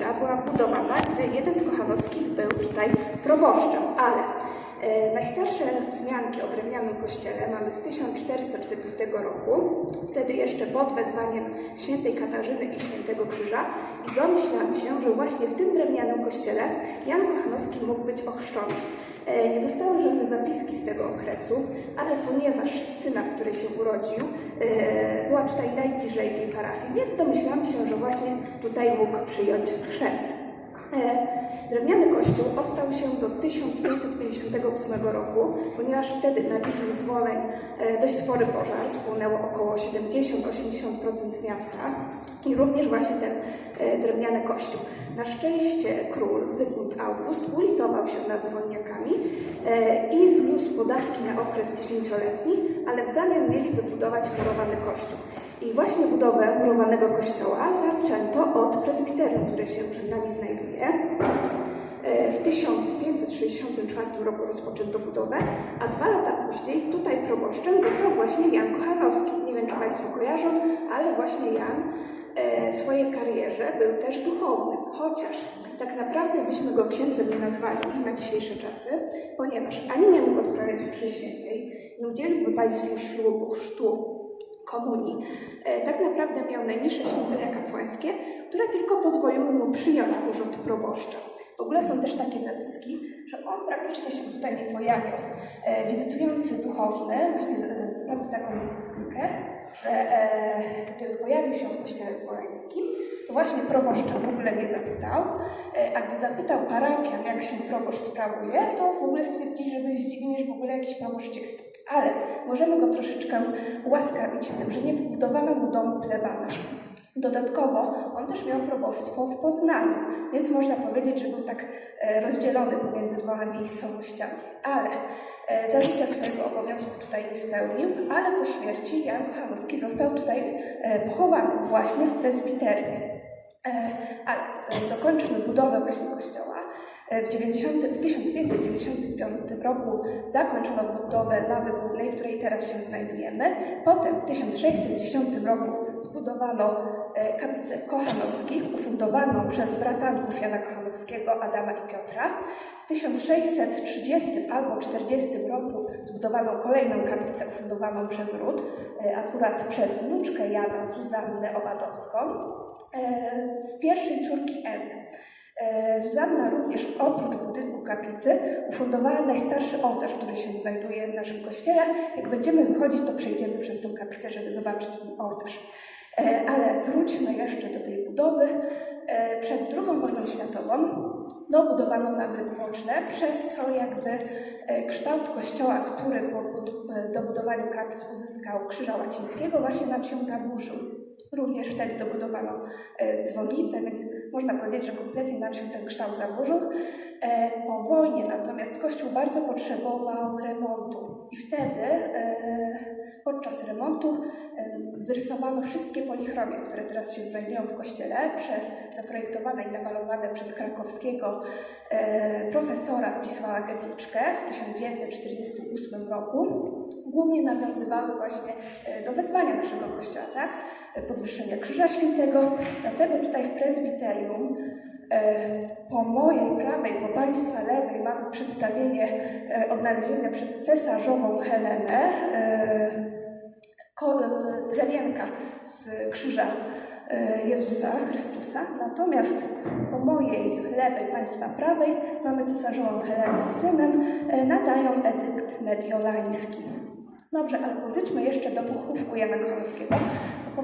kościoła była budowana, gdy jeden z Kochanowskich był tutaj proboszczem, ale e, najstarsze wzmianki o drewnianym kościele mamy z 1440 roku, wtedy jeszcze pod wezwaniem świętej Katarzyny i świętego Krzyża i domyślam się, że właśnie w tym drewnianym kościele Jan Kochanowski mógł być ochrzczony. E, Nie zostały żadne zapiski z tego okresu, ale ponieważ syna, w której się urodził, e, była tutaj najbliżej tej parafii, więc domyślam się, że właśnie tutaj mógł przyjąć chrzest. E, Drewniany kościół ostał się do 1558 roku, ponieważ wtedy na Widziu Zwoleń dość spory pożar, spłonęło około 70-80% miasta i również właśnie ten drewniany kościół. Na szczęście król Zygmunt August ulitował się nad zwolniakami e, i zniósł podatki na okres dziesięcioletni, ale w zamian mieli wybudować murowany kościół. I właśnie budowę murowanego kościoła zaczęto od prezbiterium, które się przed nami znajduje. E, W 1564 roku rozpoczęto budowę, a dwa lata później tutaj proboszczem został właśnie Jan Kochanowski. Nie wiem, czy Państwo kojarzą, ale właśnie Jan swojej karierze był też duchownym, chociaż tak naprawdę byśmy go księdzem nie nazwali na dzisiejsze czasy, ponieważ ani nie mógł odprawiać mszy świętej, nie udzieliłby Państwu ślubu, chrztu, komunii. E, tak naprawdę miał najniższe święcenia kapłańskie, które tylko pozwoliły mu przyjąć urząd proboszcza. W ogóle są też takie zapiski, że on praktycznie się tutaj nie pojawiał. E, wizytujący duchowny, właśnie z- stąd taką zapikę, że e, gdy pojawił się w kościele to właśnie proboszcza w ogóle nie zastał, e, a gdy zapytał parafian, jak się proboszcz sprawuje, to w ogóle stwierdzili, że byli zdziwieni, że w ogóle jakiś proboszcz jest. Ale możemy go troszeczkę ułaskawić tym, że nie wybudowano mu domu plebana. Dodatkowo on też miał probostwo w Poznaniu, więc można powiedzieć, że był tak e, rozdzielony pomiędzy dwoma miejscowościami. Ale e, za życia swojego obowiązku tutaj nie spełnił, ale po śmierci Jan Kochanowski został tutaj e, pochowany właśnie w prezbiterium. E, Ale dokończmy budowę właśnie kościoła. E, W, 90, w 1595 roku zakończono budowę nawy głównej, w której teraz się znajdujemy. Potem w 1610 roku zbudowano e, kaplicę Kochanowskich, ufundowaną przez bratanków Jana Kochanowskiego, Adama i Piotra. W 1630 albo 40 roku zbudowano kolejną kaplicę ufundowaną przez ród, e, akurat przez wnuczkę Jana, Zuzannę Owadowską, z pierwszej córki Ewy. E, Zuzanna również oprócz budynku kaplicy ufundowała najstarszy ołtarz, który się znajduje w naszym kościele. Jak będziemy wychodzić, to przejdziemy przez tą kaplicę, żeby zobaczyć ten ołtarz. E, Ale wróćmy jeszcze do tej budowy. E, Przed II wojną światową dobudowano nawy boczne, przez co jakby kształt kościoła, który po bud- dobudowaniu kaplic uzyskał krzyża łacińskiego, właśnie nam się zaburzył. Również wtedy dobudowano e, dzwonnicę, więc można powiedzieć, że kompletnie nam się ten kształt zaburzył. E, Po wojnie natomiast kościół bardzo potrzebował remontu i wtedy e, podczas remontu wyrysowano wszystkie polichromie, które teraz się znajdują w kościele, przez, zaprojektowane i namalowane przez krakowskiego e, profesora Zdzisława Gedliczkę w 1948 roku. Głównie nawiązywały właśnie e, do wezwania naszego kościoła, tak? Podwyższenia Krzyża Świętego. Dlatego tutaj w prezbiterium e, po mojej prawej, po Państwa mamy przedstawienie e, odnalezienia przez cesarzową Helenę ko- e, drewienka z krzyża e, Jezusa Chrystusa. Natomiast po mojej lewej, Państwa prawej mamy cesarzową Helenę z synem, nadają edykt mediolański. Dobrze, ale powróćmy jeszcze do pochówku Jana Kochanowskiego.